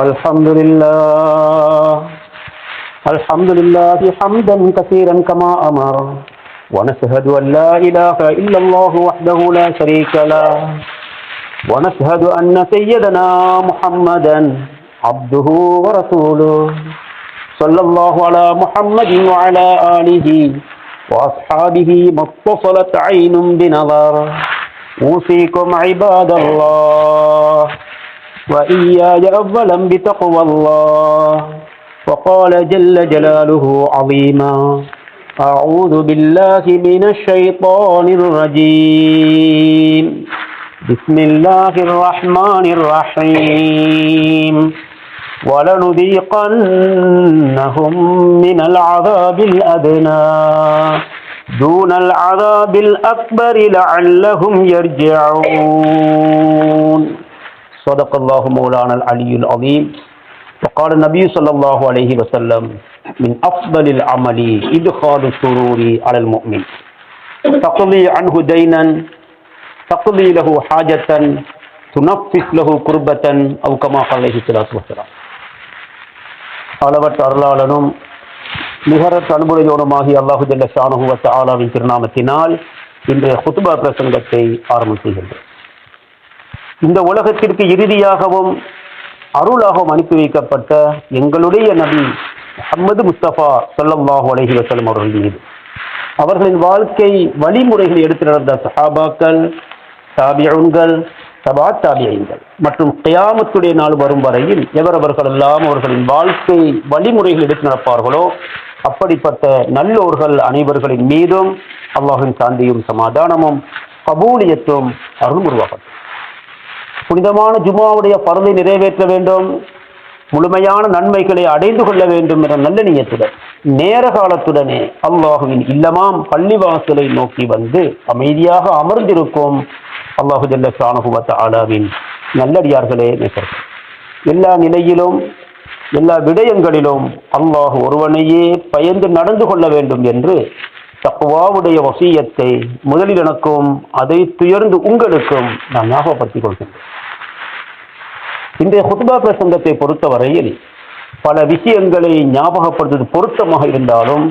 الحمد لله. الحمد لله حمدا كثيرا كما أمر. ونشهد أن لا إله إلا الله وحده لا شريك له. ونشهد أن سيدنا محمدا عبده ورسوله. صلى الله على محمد وعلى آله وأصحابه ما اتصلت عين بنظر. أوصيكم عباد الله. وإياي أولا بتقوى الله. وقال جل جلاله عظيما أعوذ بالله من الشيطان الرجيم. بسم الله الرحمن الرحيم. ولنذيقنهم من العذاب الأدنى. دون العذاب الأكبر لعلهم يرجعون. صدق الله مولانا العلي العظيم وقال النبي صلى الله عليه وسلم من أفضل العمل إدخال السرور على المؤمن تقضي عنه دينا تقضي له حاجة تنفس له كربة أو كما قال عليه الصلاة والسلام அளவற்ற அருளாளனும் நிகரற்ற அனுபவயோனுமாகிய அல்லாஹு ஜல்ல ஷானுஹு வ தஆலாவின் திருநாமத்தினால் இன்றைய குத்துபா பிரசங்கத்தை ஆரம்பம் செய்கின்றோம் இந்த உலகத்திற்கு இறுதியாகவும் அருளாகவும் அனுப்பி வைக்கப்பட்ட எங்களுடைய நபி முஹம்மது முஸ்தபா ஸல்லல்லாஹு அலைஹி வசலம் அவர்கள் மீது. அவர்களின் வாழ்க்கை வழிமுறைகளை எடுத்து நடந்த சஹாபாக்கள் தாபியன்கள் சபா தாபியங்கள் மற்றும் கயாமத்துடைய நாள் வரும் வரையில் எவரவர்கள் எல்லாம் அவர்களின் வாழ்க்கை வழிமுறைகள் எடுத்து நடப்பார்களோ அப்படிப்பட்ட நல்லோர்கள் அனைவர்களின் மீதும் அல்லாஹின் சாந்தியும் சமாதானமும் கபூலியத்தும் அருள் உருவாகட்டும். புனிதமான ஜுமாவுடைய பருதை நிறைவேற்ற வேண்டும் முழுமையான நன்மைகளை அடைந்து கொள்ள வேண்டும் என்ற நல்ல நியத்துடன் நேர காலத்துடனே அல்லாஹுவின் இல்லமாம் பள்ளிவாசலை நோக்கி வந்து அமைதியாக அமர்ந்திருக்கும் அல்லாஹு ஜல்ல ஷானுகுவத்த ஆலாவின் நல்லடியார்களே நேசர்கள். எல்லா நிலையிலும் எல்லா விடயங்களிலும் அல்லாஹ் ஒருவனையே பயந்து நடந்து கொள்ள வேண்டும் என்று தக்குவாவுடைய வசியத்தை முதலில் எனக்கும் அதை துயர்ந்து உங்களுக்கும் நான் ஞாபகப்படுத்திக் கொள்கின்றேன். இன்றைய குத்துபா பிரசங்கத்தை பொறுத்தவரையில் பல விஷயங்களை ஞாபகப்படுத்துவது பொருத்தமாக இருந்தாலும்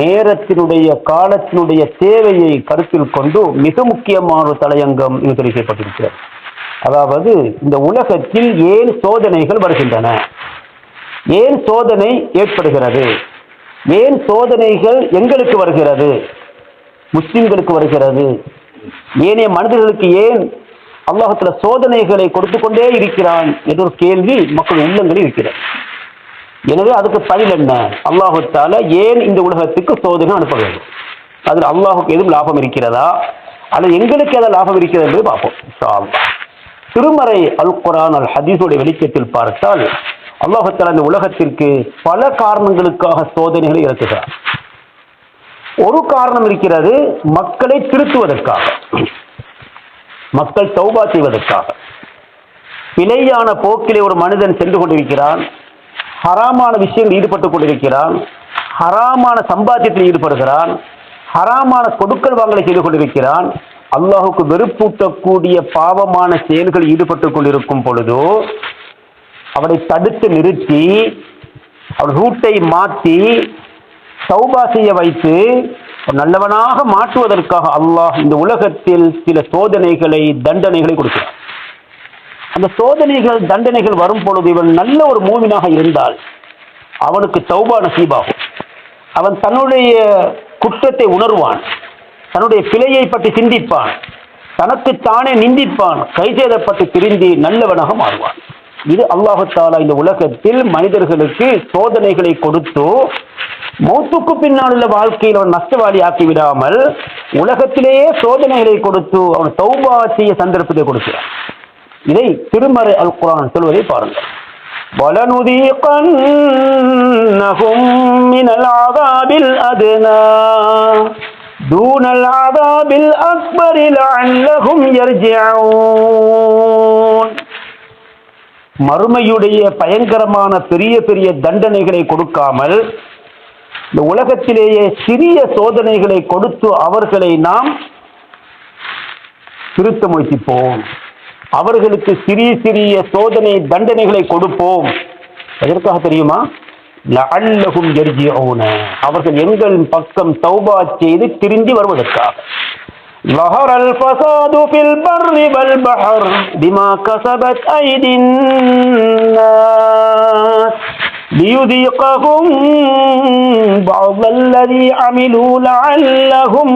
நேரத்தினுடைய காலத்தினுடைய தேவையை கருத்தில் கொண்டு மிக முக்கியமான ஒரு தலையங்கம் இங்கு தெரிவிக்கப்பட்டிருக்கிறது. அதாவது இந்த உலகத்தில் ஏன் சோதனைகள் வருகின்றன. ஏன் சோதனை ஏற்படுகிறது. ஏன் சோதனைகள் எங்களுக்கு வருகிறது. முஸ்லிம்களுக்கு வருகிறது. ஏனைய மனிதர்களுக்கு ஏன் அல்லாஹத்துல சோதனைகளை கொடுத்து கொண்டே இருக்கிறான் என்ற ஒரு கேள்வி மக்கள் உள்ளங்களில் இருக்கிறது. எனவே அதுக்கு பதில் என்ன? அல்லாஹத்தால ஏன் இந்த உலகத்துக்கு சோதனை அனுப்ப வேண்டும் அதில் அல்லாஹுக்கு எதுவும் லாபம் இருக்கிறதா? அல்லது எங்களுக்கு எதாவது லாபம் இருக்கிறது என்பதை பார்ப்போம். திருமறை அல் குரான் அல் ஹதீஸுடைய வெளிச்சத்தில் பார்த்தால் அல்லாஹத்தால் அந்த உலகத்திற்கு பல காரணங்களுக்காக சோதனைகளை இறக்குகிறார். ஒரு காரணம் இருக்கிறது மக்களை திருத்துவதற்காக. மக்கள் சௌபா செய்வதற்காக. பிழையான போக்கிலே ஒரு மனிதன் சென்று கொண்டிருக்கிறான். ஹராமான விஷயங்கள் ஈடுபட்டு கொண்டிருக்கிறான். ஹராமான சம்பாத்தியத்தில் ஈடுபடுகிறான். ஹராமான கொடுக்கல் வாங்கலை செய்து கொண்டிருக்கிறான். அல்லாஹுக்கு வெறுப்பூட்டக்கூடிய பாவமான செயல்கள் ஈடுபட்டுக் கொண்டிருக்கும் பொழுதோ அவனை தடுத்து நிறுத்தி அவன் ரூட்டை மாற்றி சௌபா செய்ய வைத்து நல்லவனாக மாற்றுவதற்காக அல்லாஹ் இந்த உலகத்தில் சில சோதனைகளை தண்டனைகளை கொடுக்கிறார் அந்த சோதனைகள் தண்டனைகள் வரும் பொழுது இவன் நல்ல ஒரு மூவினாக இருந்தால் அவனுக்கு தௌபா நசீபாகும். அவன் தன்னுடைய குற்றத்தை உணர்வான் தன்னுடைய பிழையை பற்றி சிந்திப்பான் தனக்கு தானே நிந்திப்பான் கைசேதப்பட்டு திருந்தி நல்லவனாக மாறுவான். இது அல்லாஹு தாலா இந்த உலகத்தில் மனிதர்களுக்கு சோதனைகளை கொடுத்து மௌத்துக்கு பின்னால் உள்ள வாழ்க்கையில் அவன் நஷ்டவாளி ஆக்கி விடாமல் உலகத்திலேயே சோதனைகளை கொடுத்து அவன் தௌபா செய்ய சந்தர்ப்பத்தை கொடுக்கிறான் இதை திருமறை அல் குரான் சொல்வதை பாருங்கள் وَلَنُذِيقَنَّهُم مِّنَ الْعَذَابِ الْأَدْنَى دُونَ الْعَذَابِ الْأَكْبَرِ لَعَلَّهُمْ يَرْجِعُونَ மறுமையுடைய பயங்கரமான பெரிய பெரிய தண்டனைகளை கொடுக்காமல் இந்த உலகத்திலேயே சிறிய சோதனைகளை கொடுத்து அவர்களை நாம் திருத்த முயற்சிப்போம். அவர்களுக்கு சிறிய சிறிய சோதனை தண்டனைகளை கொடுப்போம். எதற்காக தெரியுமா? லஅல்லஹும் யர்ஜிஊன. அவர்கள் எங்கள் பக்கம் தௌபா செய்து திரும்பி வருவதற்காக. ظهر الفساد في البر والبحر بما كسبت أيدي الناس ليذيقهم بعض الذي عملوا لعلهم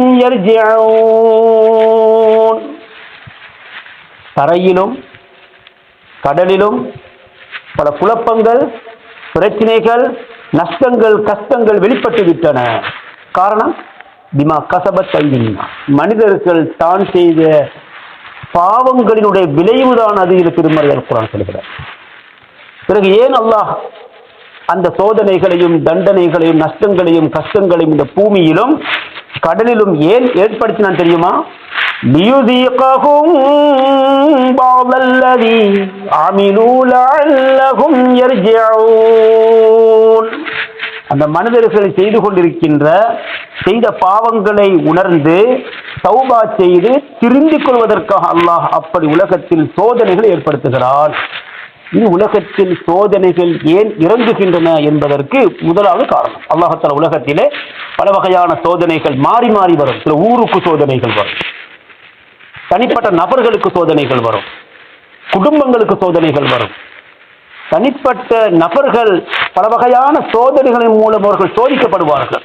يرجعون தரையிலும் கடலிலும் பல குழப்பங்கள் பிரச்சனைகள் நஷ்டங்கள் கஷ்டங்கள் வெளிப்பட்டு விட்டன காரணம் பிமா கசபத் கைதினா மனிதர்கள் தான் செய்த பாவங்களினுடைய விளைவுதான் அது இது திருமறையர் குரான் சொல்கிறார். பிறகு ஏன் அல்லாஹ் அந்த சோதனைகளையும் தண்டனைகளையும் நஷ்டங்களையும் கஷ்டங்களையும் இந்த பூமியிலும் கடலிலும் ஏன் ஏற்படுத்தினான் தெரியுமா? ஆமிலூ லஅல்லஹும் யர்ஜிஊன். அந்த மனிதர்கள் செய்து கொண்டிருக்கின்ற செய்த பாவங்களை உணர்ந்து சௌபா செய்து திருந்திக் கொள்வதற்காக அல்லாஹ் அப்படி உலகத்தில் சோதனைகளை ஏற்படுத்துகிறான். இது உலகத்தில் சோதனைகள் ஏன் இறங்குகின்றன என்பதற்கு முதலாவது காரணம். அல்லாஹத்தால உலகத்திலே பல வகையான சோதனைகள் மாறி மாறி வரும். சில ஊருக்கு சோதனைகள் வரும். தனிப்பட்ட நபர்களுக்கு சோதனைகள் வரும். குடும்பங்களுக்கு சோதனைகள் வரும். தனிப்பட்ட நபர்கள் பல வகையான சோதனைகளின் மூலம் அவர்கள் சோதிக்கப்படுவார்கள்.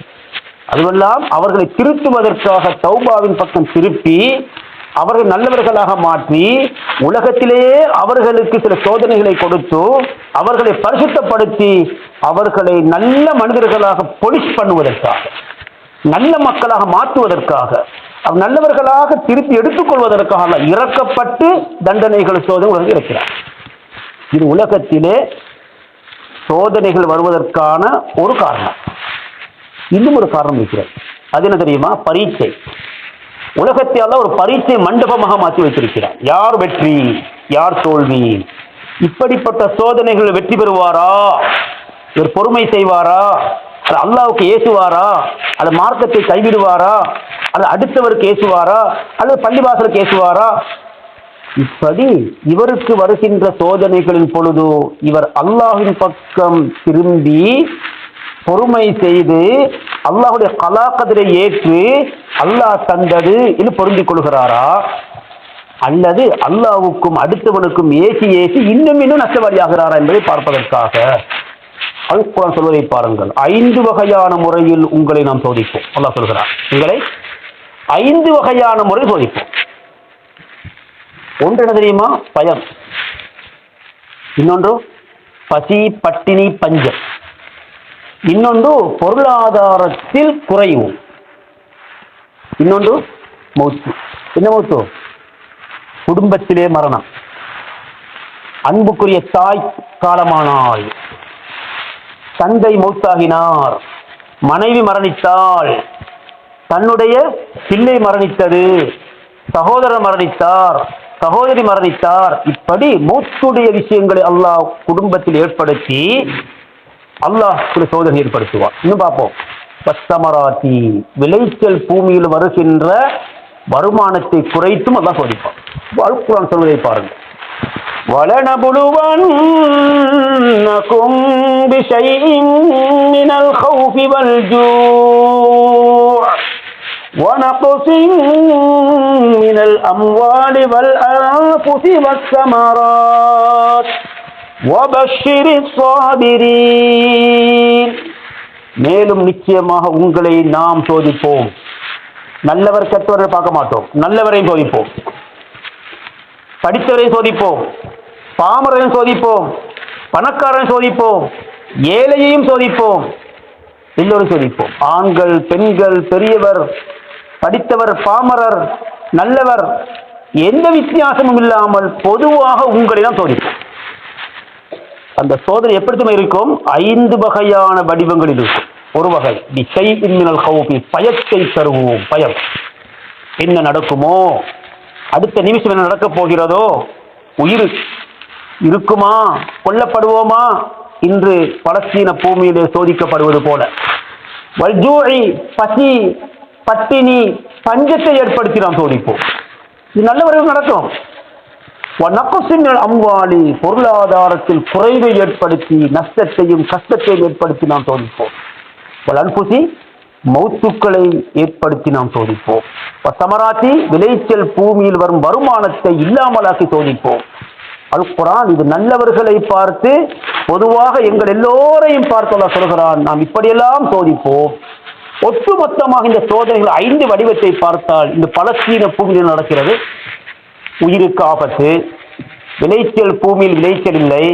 அதுவெல்லாம் அவர்களை திருத்துவதற்காக சௌபாவின் பக்கம் திருப்பி அவர்கள் நல்லவர்களாக மாற்றி உலகத்திலேயே அவர்களுக்கு சில சோதனைகளை கொடுத்து அவர்களை பரிசுத்தப்படுத்தி அவர்களை நல்ல மனிதர்களாக பொலிஷ் பண்ணுவதற்காக நல்ல மக்களாக மாற்றுவதற்காக அவர் நல்லவர்களாக திருப்பி எடுத்துக்கொள்வதற்காக இறக்கப்பட்டு தண்டனைகள் சோதனை உலகில் இருக்கிறார் இது உலகத்திலே சோதனைகள் வருவதற்கான ஒரு காரணம். இன்னும் ஒரு காரணம் இருக்கிறது. அது என்ன தெரியுமா? பரீட்சை. உலகத்தை அல்ல ஒரு பரீட்சை மண்டபமாக மாற்றி வைத்திருக்கிறார். யார் வெற்றி? யார் தோல்வி? இப்படிப்பட்ட சோதனைகள் வெற்றி பெறுவாரா? இவர் பொறுமை செய்வாரா? அது அல்லாவுக்கு ஏசுவாரா? அது மார்க்கத்தை கைவிடுவாரா? அது அடுத்தவருக்கு ஏசுவாரா? அல்லது பள்ளிவாசலுக்கு ஏசுவாரா? இப்படி இவருக்கு வருகின்ற சோதனைகளின் பொழுது இவர் அல்லாஹின் பக்கம் திரும்பி பொறுமை செய்து அல்லாஹுடைய கலாக்கதிரை ஏற்று அல்லாஹ் தந்தது என்று பொருந்திக் கொள்கிறாரா? அல்லது அல்லாவுக்கும் அடுத்தவனுக்கும் ஏசி ஏசி இன்னும் இன்னும் நஷ்டவாதியாகிறாரா என்பதை பார்ப்பதற்காக? அல்குரான் சொல்வதை பாருங்கள். ஐந்து வகையான முறையில் உங்களை நாம் சோதிப்போம். அல்லாஹ் சொல்கிறார் உங்களை ஐந்து வகையான முறை சோதிப்போம். ஒன்று என்ன தெரியுமா? பயம். இன்னொன்று பசி பட்டினி பஞ்சம். இன்னொன்று பொருளாதாரத்தில் குறைவு. இன்னொன்று மௌத்து. என்ன மௌத்து? குடும்பத்திலே மரணம். அன்புக்குரிய தாய் காலமானாள். தந்தை மௌத்தாகினார். மனைவி மரணித்தாள். தன்னுடைய பிள்ளை மரணித்தது. சகோதரர் மரணித்தார். சகோதரி மரணித்தார் இப்படி மூத்துடைய விஷயங்களை அல்லாஹ் குடும்பத்தில் ஏற்படுத்தி அல்லாஹ் சில சோதனை ஏற்படுத்துவார் இன்னும் பார்ப்போம் பத்தமராத்தி விளைச்சல் பூமியில் வருகின்ற வருமானத்தை குறைத்தும் அல்லாஹ் சோதிப்பான் அல்குரான் சொல்வதை பாருங்கள் ولنبلونكم بشيء من الخوف والجوع ونقص من الأموال والأنفس والثمرات وبشر الصابرين மேலும் நிச்சயமாக உங்களை நாம் சோதிப்போம் நல்லவர் கெட்டவரை பார்க்க மாட்டோம் நல்லவரையும் சோதிப்போம் படித்தவரையும் சோதிப்போம் பாமரையும் சோதிப்போம் பணக்காரரையும் சோதிப்போம் ஏழையையும் சோதிப்போம் எல்லோரும் சோதிப்போம் ஆண்கள் பெண்கள் பெரியவர் படித்தவர் பாமரர் நல்லவர் எந்த வித்தியாசமும் இல்லாமல் பொதுவாக உங்களை தான் அந்த சோதனை எப்படி இருக்கும்? ஐந்து வகையான வடிவங்களில் இருக்கும். ஒரு வகை திசை மின்னல் கவுப்பி பயத்தை தருவோம் பயம். என்ன நடக்குமோ அடுத்த நிமிஷம் என்ன நடக்கப் போகிறதோ உயிர் இருக்குமா கொல்லப்படுவோமா இன்று பலஸ்தீன பூமியிலே சோதிக்கப்படுவது போல. வல்ஜூழி பசி பட்டினி பஞ்சத்தை ஏற்படுத்தி நாம் சோதிப்போம் இது நல்லவர்கள் நடக்கும். நக்கசின் அம்வாலி பொருளாதாரத்தில் குறைவை ஏற்படுத்தி நஷ்டத்தையும் கஷ்டத்தையும் ஏற்படுத்தி நாம் சோதிப்போம் அன்புசி மௌத்துக்களை ஏற்படுத்தி நாம் சோதிப்போம் சமராத்தி விளைச்சல் பூமியில் வரும் வருமானத்தை இல்லாமலாக்கி சோதிப்போம் அல் குரான் இது நல்லவர்களை பார்த்து பொதுவாக எங்கள் எல்லோரையும் பார்த்து சொல்கிறான். நாம் இப்படியெல்லாம் சோதிப்போம் ஒட்டுமொத்தமாக இந்த சோதனைகள் ஐந்து வடிவத்தை பார்த்தால் இந்த பலஸ்தீன பூமியில் நடக்கிறது? உயிருக்கு ஆபத்து. விளைச்சல் பூமியில் விளைச்சல் இல்லை.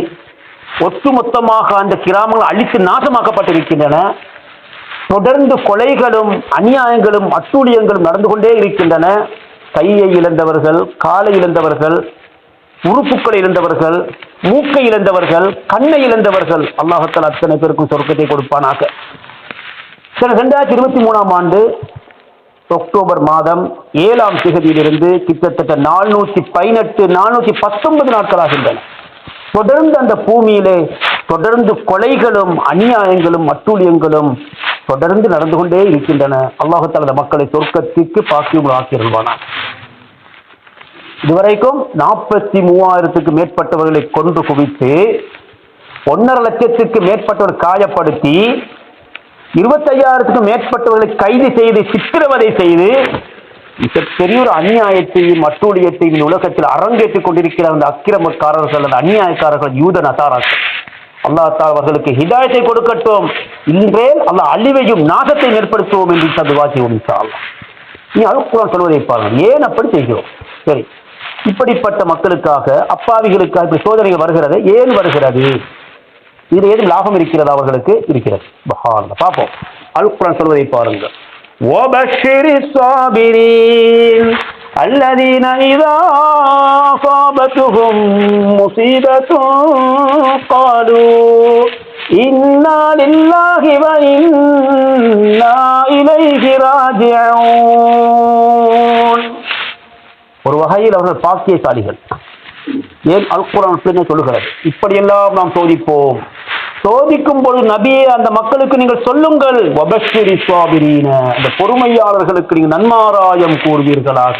ஒட்டுமொத்தமாக அந்த கிராமங்கள் அழித்து நாசமாக்கப்பட்டிருக்கின்றன. தொடர்ந்து கொலைகளும் அநியாயங்களும் அட்டூழியங்களும் நடந்து கொண்டே இருக்கின்றன. கையை இழந்தவர்கள் காலை இழந்தவர்கள் உறுப்புக்களை இழந்தவர்கள் மூக்கை இழந்தவர்கள் கண்ணை இழந்தவர்கள். அல்லாஹத்தால் அத்தனை பேருக்கும் சொர்க்கத்தை கொடுப்பானாக. சில ரெண்டாயிரத்தி இருபத்தி மூணாம் ஆண்டு அக்டோபர் மாதம் ஏழாம் திகதியிலிருந்து கிட்டத்தட்ட நானூற்றி பதினெட்டு நானூற்றி பத்தொன்பது நாட்களாகின்றன தொடர்ந்து அந்த பூமியிலே தொடர்ந்து கொலைகளும் அநியாயங்களும் அட்டூழியங்களும் தொடர்ந்து நடந்து கொண்டே இருக்கின்றன. அல்லாஹத்தால் மக்களை சொர்க்கத்திற்கு பாக்கியம் ஆக்கியிருவானா இதுவரைக்கும் நாற்பத்தி மூவாயிரத்துக்கு மேற்பட்டவர்களை கொன்று குவித்து ஒன்றரை லட்சத்துக்கு மேற்பட்டவர் காயப்படுத்தி இருபத்தையாயிரத்துக்கும் மேற்பட்டவர்களை கைது செய்து சித்திரவதை செய்து மிகப்பெரிய ஒரு அநியாயத்தையும் அட்டூழியத்தையும் உலகத்தில் அரங்கேற்றிக் கொண்டிருக்கிற அந்த அக்கிரமக்காரர்கள் அந்த அநியாயக்காரர்கள் யூத நசாராக்கள். அல்லாஹ் அவர்களுக்கு ஹிதாயத்தை கொடுக்கட்டும். இன்றே அல்ல அழிவையும் நாசத்தையும் ஏற்படுத்துவோம் என்று ததுவா செய்வோம் இன்ஷா நீ அழுக்குறான் சொல்வதை பாருங்கள். ஏன் அப்படி செய்கிறோம்? சரி. இப்படிப்பட்ட மக்களுக்காக அப்பாவிகளுக்காக இப்படி சோதனைகள் வருகிறது. ஏன் வருகிறது? இது ஏதும் லாபம் இருக்கிறதா அவர்களுக்கு இருக்கிறது பஹான் பார்ப்போம் அல்குரான் சொல்வதை பாருங்கள் وبشر الصابرين الذين إذا أصابتهم مصيبة قالوا إنا لله وإنا إليه راجعون ஒரு வகையில் அவர்கள் பாக்கியசாலிகள் ஏன் அல்குரான் பின்ன சொல்லுகிறது இப்படியெல்லாம் நாம் சோதிப்போம். சோதிக்கும் பொழுது நபியே அந்த மக்களுக்கு நீங்கள் சொல்லுங்கள். வபஸ்வரி சுவாபிரீன அந்த பொறுமையாளர்களுக்கு நீங்கள் நன்மாராயம் கூறுவீர்களாக.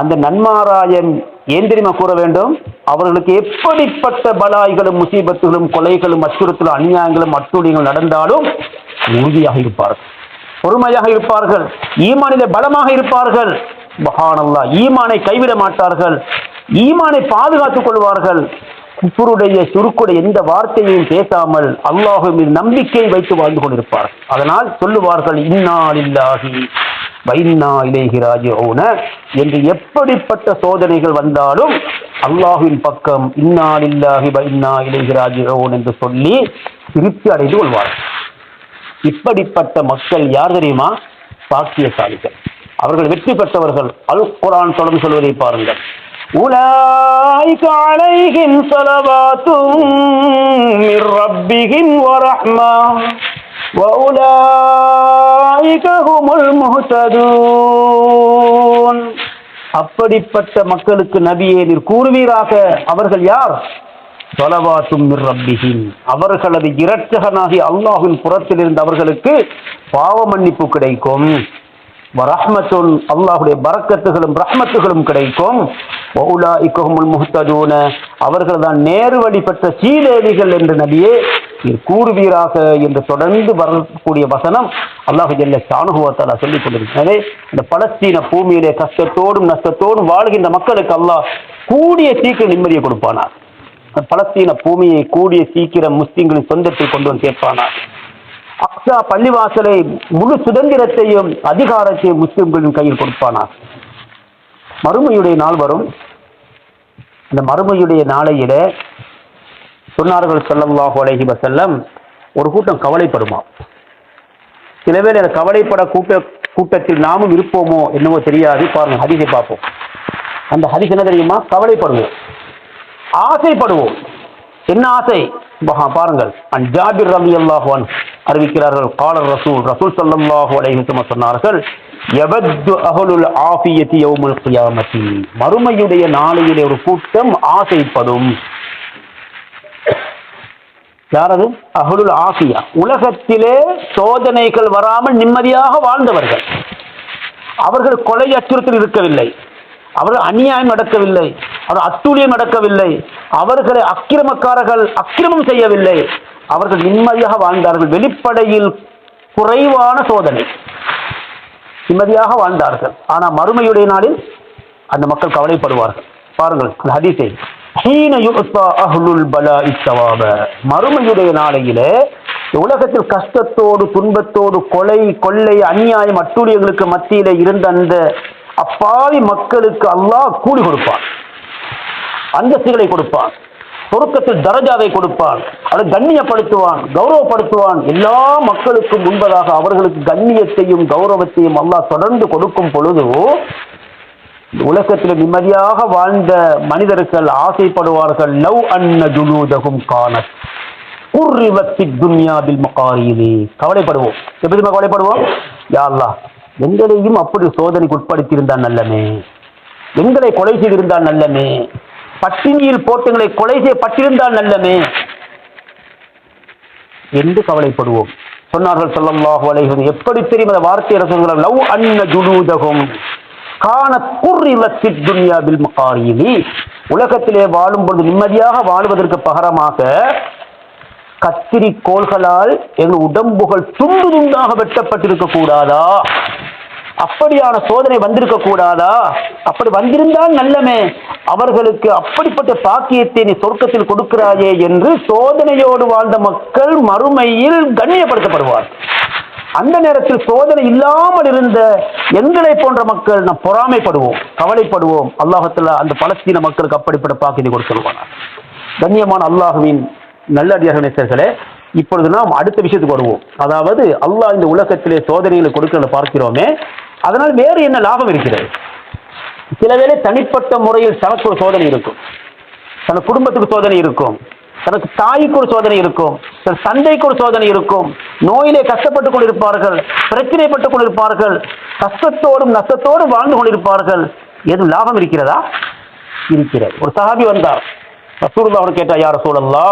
அந்த நன்மாராயம் ஏன் தெரியுமா கூற வேண்டும்? அவர்களுக்கு எப்படிப்பட்ட பலாய்களும் முசீபத்துகளும் கொலைகளும் அச்சுறுத்தலும் அநியாயங்களும் அட்டுழியங்களும் நடந்தாலும் உறுதியாக இருப்பார்கள். பொறுமையாக இருப்பார்கள். ஈமானிலே பலமாக இருப்பார்கள். மகானல்லா ஈமானை கைவிட மாட்டார்கள். ஈமானை பாதுகாத்துக் கொள்வார்கள். குப்புருடைய சுருக்குடைய எந்த வார்த்தையையும் பேசாமல் அல்லாஹு மீது நம்பிக்கை வைத்து வாழ்ந்து கொண்டிருப்பார். அதனால் சொல்லுவார்கள் இன்னாலில்லாஹி வைன்னா இலேஹி என்று எப்படிப்பட்ட சோதனைகள் வந்தாலும் அல்லாஹுவின் பக்கம் இன்னாலில்லாஹி வைன்னா இலேஹி ராஜிஊன் என்று சொல்லி திருப்தி அடைந்து கொள்வார்கள். இப்படிப்பட்ட மக்கள் யார் தெரியுமா? பாக்கியசாலிகள். அவர்கள் வெற்றி பெற்றவர்கள். அல் குரான் தொடர்ந்து சொல்வதை பாருங்கள். أولئك عليهم صلوات من ربهم ورحمة وأولئك هم المهتدون அப்படிப்பட்ட மக்களுக்கு நபியே நீர் கூறுவீராக அவர்கள் யார் சொலவாத்தும் மிர் ரப்பிஹிம் அவர்களது இரட்சகனாகி அல்லாஹ்வின் புறத்திலிருந்து அவர்களுக்கு பாவ மன்னிப்பு கிடைக்கும் ரஹ்மத்துன் அல்லாஹுடைய பறக்கத்துகளும் ரஹ்மத்துகளும் கிடைக்கும். வஉலாஇகஹுமுல் முஹ்ததூன அவர்கள் தான் நேரு வழிபட்ட பெற்ற என்று நபியே கூறுவீராக என்று தொடர்ந்து வரக்கூடிய வசனம் அல்லாஹு ஜெல்ல ஷானுகுவத்தாலா சொல்லிக் கொண்டிருக்கிறது. இந்த பலஸ்தீன பூமியிலே கஷ்டத்தோடும் நஷ்டத்தோடும் வாழ்கின்ற மக்களுக்கு அல்லாஹ் கூடிய சீக்கிரம் நிம்மதியை கொடுப்பானார். பலஸ்தீன பூமியை கூடிய சீக்கிரம் முஸ்லீம்களின் சொந்தத்தை கொண்டு வந்து சேர்ப்பானார். அக்ஸா பள்ளிவாசலை முழு சுதந்திரத்தையும் அதிகாரத்தையும் முஸ்லிம்களின் கையில் கொடுப்பானார் மறுமையுடைய நாள் வரும். இந்த மறுமையுடைய நாளையில சொன்னார்கள் ஸல்லல்லாஹு அலைஹி வசல்லம் ஒரு கூட்டம் கவலைப்படுமா? சில பேர் அந்த கவலைப்பட கூட்ட கூட்டத்தில் நாமும் இருப்போமோ என்னவோ தெரியாது. பாருங்க ஹரிசை பார்ப்போம். அந்த ஹதீஸ் என்ன தெரியுமா? கவலைப்படுவோம். ஆசைப்படுவோம். என்ன ஆசை பாருங்கள். அன் ஜாபிர் ரவி அல்லாஹு அறிவிக்கிறார்கள். காலர் ரசூல் ரசூல் ஸல்லல்லாஹு அலைஹி சொன்னார்கள் யவத்து அகலுல் ஆஃபியத்தி யௌமுல் கியாமத்தி மறுமையுடைய நாளையிலே ஒரு கூட்டம் ஆசைப்படும். யாரது? அகலுல் ஆஃபியா. உலகத்திலே சோதனைகள் வராமல் நிம்மதியாக வாழ்ந்தவர்கள். அவர்கள் கொலை அச்சுறுத்தல் இருக்கவில்லை. அவர்கள் அநியாயம் நடக்கவில்லை. அவர் அத்துழியம் நடக்கவில்லை. அவர்களை அக்கிரமக்காரர்கள் அக்கிரமம் செய்யவில்லை. அவர்கள் நிம்மதியாக வாழ்ந்தார்கள். வெளிப்படையில் குறைவான சோதனை. நிம்மதியாக வாழ்ந்தார்கள். ஆனால் மறுமையுடைய நாளில் அந்த மக்கள் கவலைப்படுவார்கள். பாருங்கள் அந்த ஹதீஸை. ஹீன மறுமையுடைய நாளையிலே உலகத்தில் கஷ்டத்தோடு துன்பத்தோடு கொலை கொள்ளை அநியாயம் அட்டூழியங்களுக்கு மத்தியிலே இருந்த அந்த அப்பாவி மக்களுக்கு அல்லாஹ் கூலி கொடுப்பான். அந்தஸ்துகளை கொடுப்பான். சொருக்கத்தில் தரஜாவை கொடுப்பான். அதை கண்ணியப்படுத்துவான் கௌரவப்படுத்துவான். எல்லா மக்களுக்கும் முன்பதாக அவர்களுக்கு கண்ணியத்தையும் கௌரவத்தையும் அல்லாஹ் தொடர்ந்து கொடுக்கும் பொழுது உலகத்தில் நிம்மதியாக வாழ்ந்த மனிதர்கள் ஆசைப்படுவார்கள். லவ் அன்ன ஜுலூதகும் காணத் குர்ரிவத்தி துன்யாபில் மகாரியிலே கவலைப்படுவோம். எப்படி கவலைப்படுவோம்? யா அல்லாஹ். எங்களையும் அப்படி சோதனைக்கு உட்படுத்தியிருந்தான் நல்லமே? எங்களை கொலை செய்திருந்தால் நல்லமே? பட்டினியில் போட்டுங்களை கொலை செய்யப்பட்டிருந்தால் நல்லமே? என்று கவலைப்படுவோம். சொன்னார்கள் ஸல்லல்லாஹு அலைஹி எப்படி தெரியும் அந்த வார்த்தை ரசூலுல்லாஹ் லவ் அன்ன ஜுலூதகும் காண குர்ரிலத்தி உலகத்திலே வாழும் பொழுது நிம்மதியாக வாழ்வதற்கு பகரமாக கத்திரிக்கோள்களால் எங்கள் உடம்புகள் துண்டு துண்டாக வெட்டப்பட்டிருக்க கூடாதா அப்படியான சோதனை வந்திருக்க கூடாதா? அப்படி வந்திருந்தால் நல்லமே. அவர்களுக்கு அப்படிப்பட்ட பாக்கியத்தை நீ சொர்க்கத்தில் கொடுக்கிறாயே என்று சோதனையோடு வாழ்ந்த மக்கள் மறுமையில் கண்ணியப்படுத்தப்படுவார் அந்த நேரத்தில் சோதனை இல்லாமல் இருந்த எங்களை போன்ற மக்கள் நாம் பொறாமைப்படுவோம் கவலைப்படுவோம். அல்லாஹத்துல அந்த பலஸ்தீன மக்களுக்கு அப்படிப்பட்ட பாக்கியத்தை கொடுத்துருவாங்க கண்ணியமான அல்லாஹுவின் நல்லடியாக நேசர்களே இப்பொழுது நாம் அடுத்த விஷயத்துக்கு வருவோம். அதாவது அல்லாஹ் இந்த உலகத்திலே சோதனைகளை கொடுக்கிறத பார்க்கிறோமே. அதனால் வேறு என்ன லாபம் இருக்கிறது? சில வேளை தனிப்பட்ட முறையில் தனக்கு ஒரு சோதனை இருக்கும். தன குடும்பத்துக்கு சோதனை இருக்கும். தனக்கு தாய்க்கு ஒரு சோதனை இருக்கும். தன் சந்தைக்கு ஒரு சோதனை இருக்கும். நோயிலே கஷ்டப்பட்டு கொண்டிருப்பார்கள் பிரச்சனைப்பட்டு கொண்டிருப்பார்கள் கஷ்டத்தோடும் நஷ்டத்தோடும் வாழ்ந்து கொண்டிருப்பார்கள். எதுவும் லாபம் இருக்கிறதா? இருக்கிறது. ஒரு சஹாபி வந்தார். ரசூலுல்லாஹ் அவர் கேட்டா யார் சூழல்லா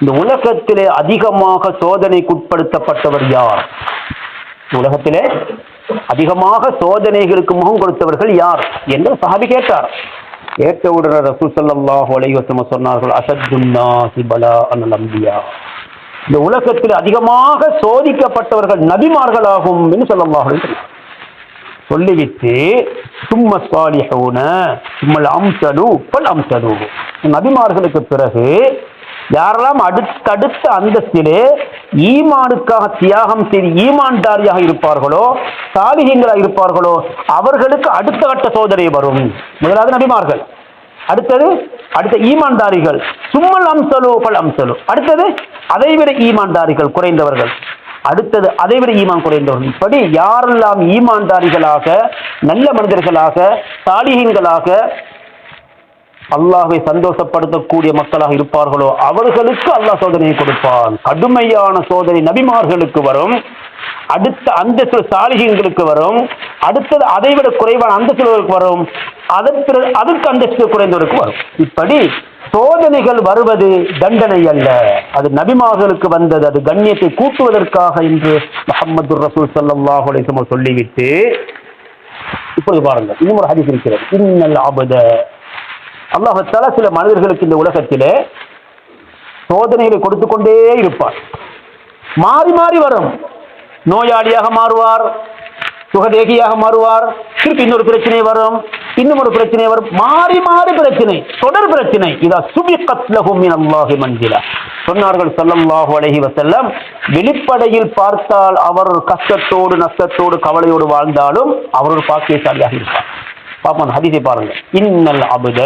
இந்த உலகத்திலே அதிகமாக சோதனைக்குட்படுத்தப்பட்டவர் யார்? உலகத்திலே அதிகமாக சோதனைகளுக்கு முகம் கொடுத்தவர்கள் யார் என்று சஹாபி கேட்டார். கேட்டவுடன் ரசூல் ஸல்லல்லாஹு அலைவசம சொன்னார்கள் அசத்துன்னா சிபலா அனல் இந்த உலகத்தில் அதிகமாக சோதிக்கப்பட்டவர்கள் நபிமார்களாகும் என்று ஸல்லல்லாஹு சொல்லிவிட்டு சும்ம சாலிஹூன சும்மல் அம்சலு பல் அம்சலு. நபிமார்களுக்கு பிறகு யாரெல்லாம் அடுத்தடுத்த அந்தஸ்திலே ஈமானுக்காக தியாகம் செய்து ஈமான்தாரியாக இருப்பார்களோ சாலிகங்களாக இருப்பார்களோ அவர்களுக்கு அடுத்த கட்ட சோதனை வரும். முதலாவது நபிமார்கள். அடுத்தது அடுத்த ஈமான்தாரிகள். சும்மல் அம்சலோ பல் அம்சலோ. அடுத்தது அதைவிட ஈமான்தாரிகள் குறைந்தவர்கள். அடுத்தது அதைவிட ஈமான் குறைந்தவர்கள். இப்படி யாரெல்லாம் ஈமான்தாரிகளாக நல்ல மனிதர்களாக சாலிகங்களாக அல்லாஹை சந்தோஷப்படுத்தக்கூடிய மக்களாக இருப்பார்களோ அவர்களுக்கு அல்லாஹ் சோதனையை கொடுப்பான். கடுமையான சோதனை நபிமார்களுக்கு வரும். அடுத்த அந்தஸ்து சாலிகங்களுக்கு வரும். அடுத்தது அதைவிட குறைவான அந்தஸ்துகளுக்கு வரும். அதற்கு அதுக்கு அந்தஸ்து குறைந்தவருக்கு வரும். இப்படி சோதனைகள் வருவது தண்டனை அல்ல. அது நபிமார்களுக்கு வந்தது. அது கண்ணியத்தை கூட்டுவதற்காக என்று முகமது ரசூல் சல்லாஹ் அலைஹி சொல்லிவிட்டு இப்போது பாருங்கள். இன்னும் ஒரு ஹதீஸ் இருக்கிறது. இன்னல் அபத அல்லாஹத்தால சில மனிதர்களுக்கு இந்த உலகத்திலே சோதனைகளை கொடுத்து கொண்டே இருப்பார். மாறி மாறி வரும். நோயாளியாக மாறுவார் சுகதேகியாக மாறுவார் திருப்பி இன்னொரு பிரச்சனை வரும் இன்னும் ஒரு பிரச்சனை வரும். மாறி மாறி பிரச்சனை தொடர் பிரச்சனை. இதா சுமி லஹு அல்லாஹி மன்சிலா. சொன்னார்கள் ஸல்லல்லாஹு அலைஹி வசல்லம் வெளிப்படையில் பார்த்தால் அவர் கஷ்டத்தோடு நஷ்டத்தோடு கவலையோடு வாழ்ந்தாலும் அவர் ஒரு பாக்கியசாலியாக இருப்பார். பாப்போம் அந்த ஹதீஸை பாருங்க. இன்னல் அபுத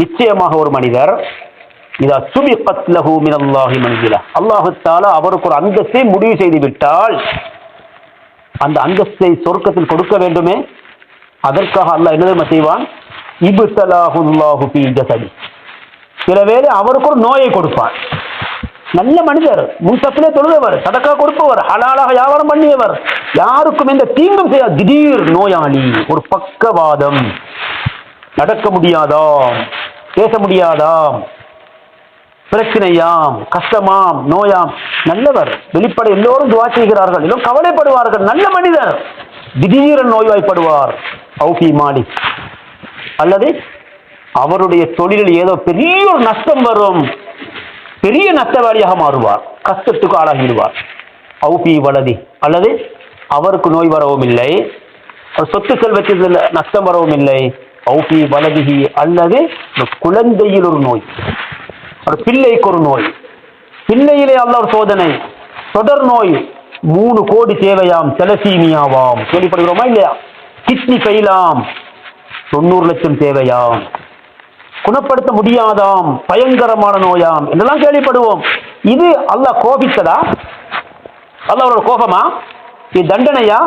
நிச்சயமாக ஒரு மனிதர் இதா சுபிகத் லஹு மின் அல்லாஹி மன்சிலா அல்லாஹு அவருக்கு ஒரு அந்தஸ்தை முடிவு செய்து விட்டால் அந்த அந்தஸ்தை சொர்க்கத்தில் கொடுக்க வேண்டுமே? அதற்காக அல்லாஹ் என்ன தெரியுமா செய்வான்? இபுத்தலாஹுல்லாஹு பி ஜஸதி சில வேளை அவருக்கு ஒரு நோயை கொடுப்பான். நல்ல மனிதர். முன்சத்திலே தொழுதவர் சதக்கா கொடுப்பவர் ஹலாலாக வியாபாரம் பண்ணியவர். யாருக்கும் எந்த தீங்கும் செய்ய திடீர் நோயாளி ஒரு பக்கவாதம். நடக்க முடியாதாம் பேச முடியாதாம் பிரச்சனையாம் கஷ்டமாம் நோயாம் நல்லவர். வெளிப்படை எல்லோரும் துவா செய்கிறார்கள். எல்லோரும் கவலைப்படுவார்கள். நல்ல மனிதர். திடீர நோய்வாய்ப்படுவார். அவுகி மாடி அல்லது அவருடைய தொழிலில் ஏதோ பெரிய ஒரு நஷ்டம் வரும். பெரிய நஷ்டவாளியாக மாறுவார். கஷ்டத்துக்கு ஆளாகிடுவார். அவுபி வலதி. அல்லது அவருக்கு நோய் வரவும் இல்லை. அவர் சொத்து செல்வத்தில் நஷ்டம் வரவும் இல்லை. அவுபி வலதிகி அல்லது குழந்தையில் ஒரு நோய். ஒரு பிள்ளைக்கு ஒரு நோய். பிள்ளையிலே அல்ல ஒரு சோதனை. தொடர் நோய். மூணு கோடி தேவையாம். செலசீமியாவாம் கேள்விப்படுகிறோமா இல்லையா? கிட்னி ஃபெயிலாம் தொண்ணூறு லட்சம் தேவையாம். குணப்படுத்த முடியாதாம் பயங்கரமான நோயாம். என்றெல்லாம் கேள்விப்படுவோம். இது அல்லாஹ் கோபித்ததா? அல்லாஹோட கோபமா? இது தண்டனையா?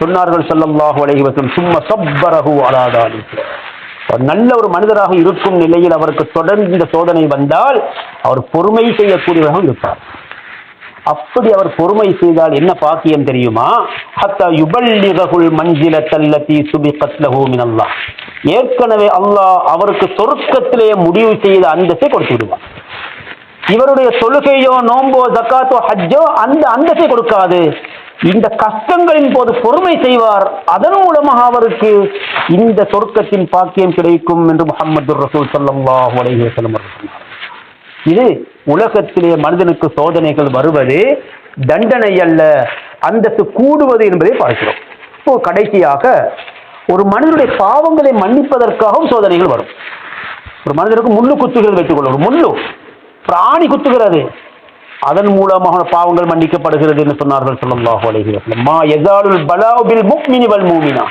சொன்னார்கள் ஸல்லல்லாஹு அலைஹி சும்மா சப்பரகு நல்ல ஒரு மனிதராக இருக்கும் நிலையில் அவருக்கு தொடர்ந்து இந்த சோதனை வந்தால் அவர் பொறுமை செய்யக்கூடியவராக இருப்பார். அப்படி அவர் பொறுமை செய்தால் என்ன பாக்கியம் தெரியுமா? ஹத்தா யுபல்லிககுல் தல்லத்தி சுபி லஹு மினல்லாஹ். ஏற்கனவே அல்லாஹ் அவருக்கு சொர்க்கத்திலே முடிவு செய்த அந்தஸ்தை கொடுத்து விடுவார் இவருடைய தொழுகையோ நோம்போ ஜக்காத்தோ ஹஜ்ஜோ அந்த அந்தஸ்தை கொடுக்காது. இந்த கஷ்டங்களின் போது பொறுமை செய்வார். அதன் மூலமாக அவருக்கு இந்த சொர்க்கத்தின் பாக்கியம் கிடைக்கும் என்று முகமது ரசூல் சல்லாஹ் அலைஹி சொன்னார் இது உலகத்திலே மனிதனுக்கு சோதனைகள் வருவது தண்டனை அல்ல அந்தஸ்து கூடுவது என்பதை பார்க்கிறோம். இப்போ கடைசியாக ஒரு மனிதனுடைய பாவங்களை மன்னிப்பதற்காகவும் சோதனைகள் வரும். ஒரு மனிதனுக்கு முள்ளு குத்துகிறது வைத்துக் கொள்ளும் ஒரு முள்ளு ஒரு ஆணி குத்துகிறது. அதன் மூலமாக பாவங்கள் மன்னிக்கப்படுகிறது என்று சொன்னார்கள் ஸல்லல்லாஹு அலைஹி வஸல்லம். மா யஸாலுல் பலாஉ பில் முஃமினி வல் மூமினா.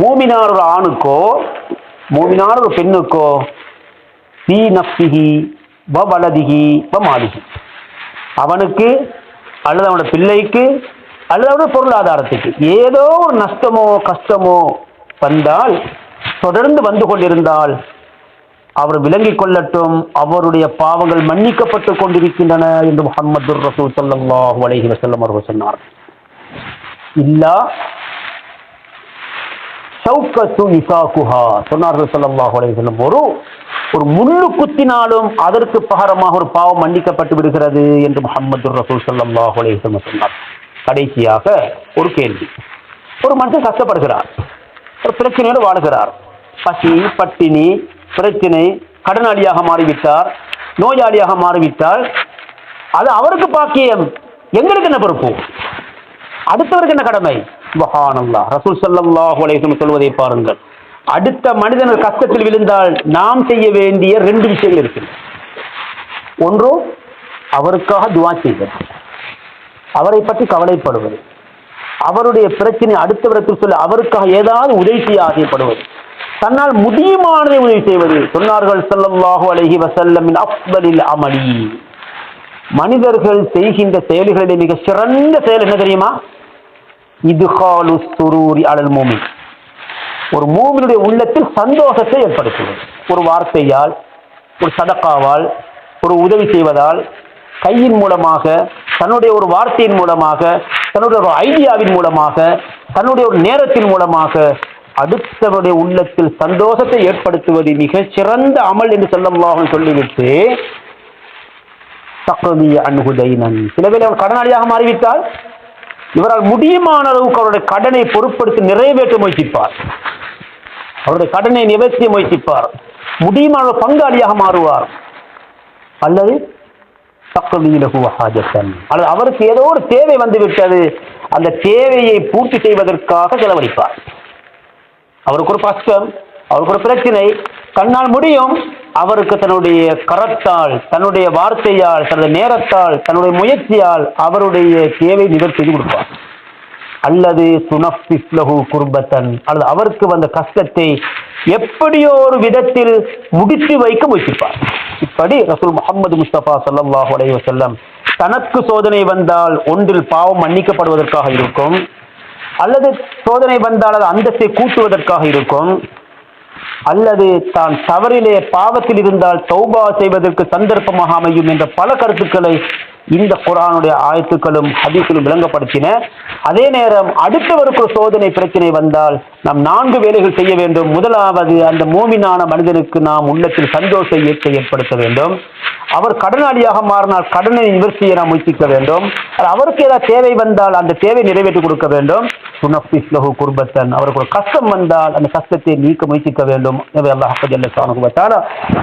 மூமினார் ஒரு ஆணுக்கோ மூமினார் ஒரு பெண்ணுக்கோ ஃபீ நஃப்ஸிஹி வ வலதிஹி வ மாலிஹி. அவனுக்கு அல்லது அவனோட பிள்ளைக்கு அல்லது அவனோட பொருளாதாரத்துக்கு ஏதோ ஒரு நஷ்டமோ கஷ்டமோ வந்தால் தொடர்ந்து வந்து கொண்டிருந்தால் அவர் விளங்கிக் கொள்ளட்டும் அவருடைய பாவங்கள் மன்னிக்கப்பட்டு கொண்டிருக்கின்றன என்று முகமது ரசூல் ஸல்லல்லாஹு அலஹி வசல்லம் அவர்கள் சொன்னார். இல்லா ஷௌக்கத்து சொன்னார்கள் ஸல்லல்லாஹு அலஹி சொல்லம் ஒரு ஒரு முள்ளு குத்தினாலும் அதற்கு பகரமாக ஒரு பாவம் மன்னிக்கப்பட்டு விடுகிறது என்று முகமது ரசூல் ஸல்லல்லாஹு அலஹி சொன்னார். கடைசியாக ஒரு கேள்வி. ஒரு மனுஷன் கஷ்டப்படுகிறார் பிரச்சனையோடு வாழுகிறார். பசி பட்டினி பிரச்சனை கடனாளியாக மாறிவிட்டார் நோயாளியாக மாறிவிட்டால் அது அவருக்கு பாக்கியம். எங்களுக்கு என்ன பொறுப்பு? அடுத்தவருக்கு என்ன கடமை? சுபஹானல்லாஹ் ரசூல் ஸல்லல்லாஹு அலைஹி சொல்வதை பாருங்கள். அடுத்த மனிதனர் கஷ்டத்தில் விழுந்தால் நாம் செய்ய வேண்டிய ரெண்டு விஷயங்கள் இருக்கு ஒன்று அவருக்காக துவா செய்வது அவரை பற்றி கவலைப்படுவது. அவருடைய பிரச்சனை அடுத்தவரத்தில் சொல்ல அவருக்காக ஏதாவது உதவி செய்ய ஆசைப்படுவது. தன்னால் முடியுமானதை உதவி செய்வது. சொன்னார்கள் ஸல்லல்லாஹு அலைஹி வசல்லமின் அஃபலில் அமலி. மனிதர்கள் செய்கின்ற செயல்களிலே மிக சிறந்த செயல் என்ன தெரியுமா? இதுகாலு சுரூரி அலல் மூமி ஒரு மூமினுடைய உள்ளத்தில் சந்தோஷத்தை ஏற்படுத்துவது. ஒரு வார்த்தையால் ஒரு சதக்காவால் ஒரு உதவி செய்வதால் கையின் மூலமாக தன்னுடைய ஒரு வார்த்தையின் மூலமாக தன்னுடைய ஒரு ஐடியாவின் மூலமாக தன்னுடைய ஒரு நேரத்தின் மூலமாக அடுத்தவருடைய உள்ளத்தில் சந்தோஷத்தை ஏற்படுத்துவது மிகச்சிறந்த அமல் என்று சொல்லமாக சொல்லிவிட்டு தக்ரதிய அன்ஹுதைனன் சில வேளை அவர் கடனாளியாக மாறிவிட்டால் இவரால் முடியுமான அளவுக்கு அவருடைய கடனை பொருட்படுத்தி நிறைவேற்ற முயற்சிப்பார். அவருடைய கடனை நிவர்த்தி முயற்சிப்பார். முடியுமான பங்காளியாக மாறுவார். அல்லது அல்லது அவருக்கு ஏதோ ஒரு தேவை வந்துவிட்டது. அந்த தேவையை பூர்த்தி செய்வதற்காக செலவழிப்பார். அவருக்கு ஒரு கஷ்டம் அவருக்கு ஒரு பிரச்சனை. கண்ணால் முடியும். அவருக்கு தன்னுடைய கரத்தால் தன்னுடைய வார்த்தையால் தனது நேரத்தால் தன்னுடைய முயற்சியால் அவருடைய தேவை நிகழ்த்தி செய்து கொடுப்பார். அல்லது துனஃபிஸ்லஹு குர்பத்தன். அல்லது அவருக்கு வந்த கஷ்டத்தை எப்படியோ ஒரு விதத்தில் முடித்து வைக்க முயற்சிப்பார். இப்படி ரசூல் முகமது முஸ்தபா சல்லாஹ் அலைஹி வஸல்லம் தனக்கு சோதனை வந்தால் ஒன்றில் பாவம் மன்னிக்கப்படுவதற்காக இருக்கும். அல்லது சோதனை வந்தால் அது அந்தஸ்தை கூட்டுவதற்காக இருக்கும். அல்லது தான் தவறிலே பாவத்தில் இருந்தால் தௌபா செய்வதற்கு சந்தர்ப்பமாக அமையும் என்ற பல கருத்துக்களை இந்த குரானுடைய ஆயத்துக்களும் ஹதீஸுகளும் விளங்கப்படுத்தின. அதே நேரம் அடுத்தவருக்கு சோதனை பிரச்சனை வந்தால் நாம் நான்கு வேலைகள் செய்ய வேண்டும். முதலாவது அந்த மோமினான மனிதனுக்கு நாம் உள்ளத்தில் சந்தோஷ இயக்கத்தை ஏற்படுத்த வேண்டும். அவர் கடனாளியாக மாறினால் கடனை நிவர்த்தியை நாம் முயற்சிக்க வேண்டும். அவருக்கு ஏதாவது தேவை வந்தால் அந்த தேவை நிறைவேற்றி கொடுக்க வேண்டும். சுனஃபிஸ்லஹு குர்பத்தன். அவருக்கு ஒரு கஷ்டம் வந்தால் அந்த கஷ்டத்தை நீக்க முயற்சிக்க வேண்டும். எனவே அல்லாஹ் ஜல்ல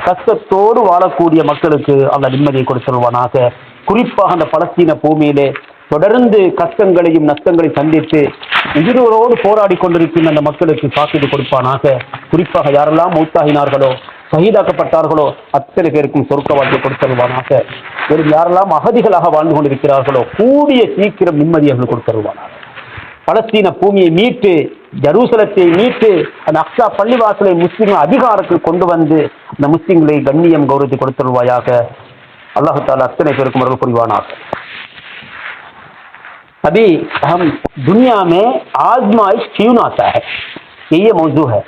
கஷ்டத்தோடு வாழக்கூடிய மக்களுக்கு அந்த நிம்மதியை கொடுத்துருவானாக குறிப்பாக அந்த பலஸ்தீன பூமியிலே தொடர்ந்து கஷ்டங்களையும் நஷ்டங்களையும் சந்தித்து எதிரோடு போராடி கொண்டிருக்கின்ற அந்த மக்களுக்கு காப்பீடு கொடுப்பானாக. குறிப்பாக யாரெல்லாம் மூத்தாகினார்களோ சகிதாக்கப்பட்டார்களோ அத்தனை பேருக்கும் சொருக்க வாழ்க்கை கொடுத்தருவானாக. மேலும் யாரெல்லாம் அகதிகளாக வாழ்ந்து கொண்டிருக்கிறார்களோ கூடிய சீக்கிரம் நிம்மதி அவர்கள் கொடுத்தருவானாக. பலஸ்தீன பூமியை மீட்டு ஜரூசலத்தை மீட்டு அந்த அக்ஷா பள்ளிவாசலை முஸ்லீம் அதிகாரத்தில் கொண்டு வந்து அந்த முஸ்லீம்களை கண்ணியம் கௌரவத்தை கொடுத்துருவாயாக. அல்லாஹு தாலா அத்தனை பேருக்கும் அவர்கள் புரிவானாக. ابھی ہم دنیا میں آزمائش کیوں نہ آتا ہے؟ کہ یہ موضوع ہے۔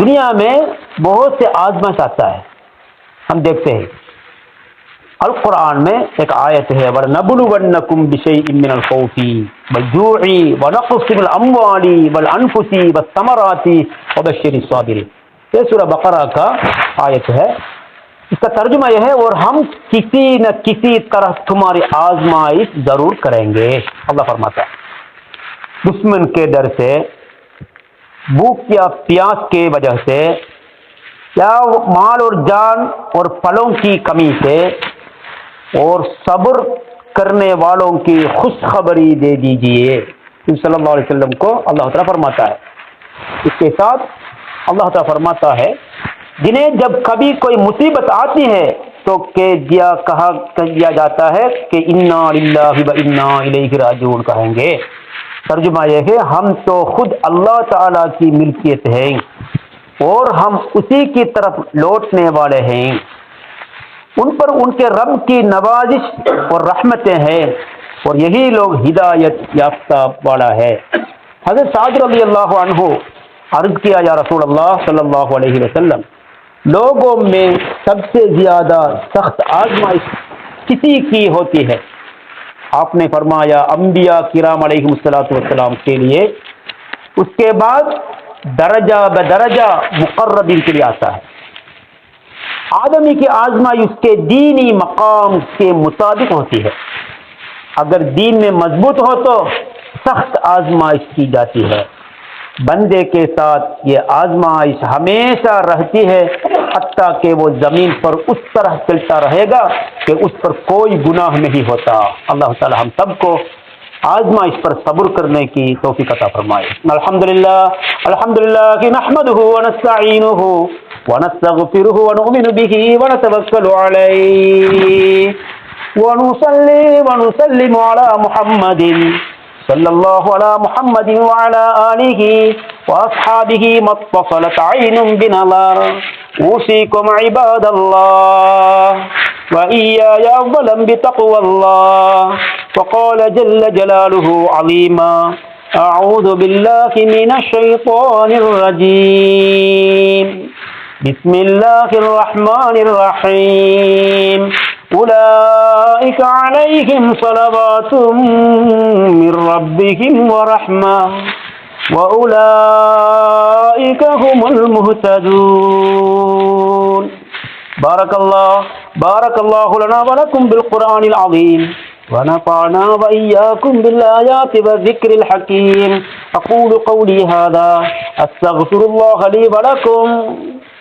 دنیا میں بہت سے آزمائش آتا ہے۔ ہم دیکھتے ہیں۔ القرآن میں ایک آیت ہے، وَلَنَبْلُوَنَّكُمْ بِشَيْءٍ مِّنَ الْخَوْفِ وَالْجُوعِ وَنَقْصٍ بِالْأَمْوَالِ وَالْأَنفُسِ وَالثَّمَرَاتِ وَبَشِّرِ الصَّابِرِ یہ سورہ بقرہ کا آیت ہے۔ اس کا ترجمہ یہ ہے، اور ہم کسی نہ کسی طرح تمہاری آزمائش ضرور کریں گے۔ اللہ فرماتا ہے۔ دشمن کے ڈر سے، بھوک یا پیاس کے وجہ سے، یا مال اور جان اور پھلوں کی کمی سے، اور صبر کرنے والوں کی خوشخبری دے دیجیے صلی اللہ علیہ وسلم کو اللہ تعالیٰ فرماتا ہے۔ اس کے ساتھ اللہ تعالیٰ فرماتا ہے جنہیں جب کبھی کوئی مصیبت آتی ہے تو دیا کہا دیا جاتا ہے کہ انا اللہ انا الیہ راجعون کہیں گے۔ ترجمہ یہ ہے، ہم تو خود اللہ تعالی کی ملکیت ہیں اور ہم اسی کی طرف لوٹنے والے ہیں۔ ان پر ان کے رب کی نوازش اور رحمتیں ہیں اور یہی لوگ ہدایت یافتہ والا ہے۔ حضرت صادر رضی اللہ عنہ عرض کیا، یا رسول اللہ صلی اللہ علیہ وسلم لوگوں میں سب سے زیادہ سخت آزمائش کسی کی ہوتی ہے؟ آپ نے فرمایا انبیاء کرام علیہ السلام والسلام کے لیے، اس کے بعد درجہ بدرجہ مقربین کے لیے آتا ہے۔ آدمی کی آزمائی اس کے دینی مقام کے مطابق ہوتی ہے۔ اگر دین میں مضبوط ہو تو سخت آزمائش کی جاتی ہے۔ بندے کے ساتھ یہ آزمائش ہمیشہ رہتی ہے، حتیٰ کہ وہ زمین پر اس طرح چلتا رہے گا کہ اس پر کوئی گناہ نہیں ہوتا۔ اللہ تعالی ہم سب کو آزمائش پر صبر کرنے کی توفیق عطا فرمائے۔ الحمدللہ الحمدللہ نحمده ونستعینه ونستغفره ونؤمن به ونتوکل علیه ونصلي ونسلم علی محمد۔ صلى الله على محمد وعلى آله وأصحابه ما اتصلت عين بنظر. أوصيكم عباد الله وإياي أولا بتقوى الله. وقال جل جلاله عظيما أعوذ بالله من الشيطان الرجيم. بسم الله الرحمن الرحيم. أولئك عليهم صلوات من ربهم ورحمة. وأولئك هم المهتدون. بارك الله بارك الله لنا ولكم بالقرآن العظيم. ونفعنا وإياكم بالآيات والذكر الحكيم. أقول قولي هذا. أستغفر الله لي ولكم.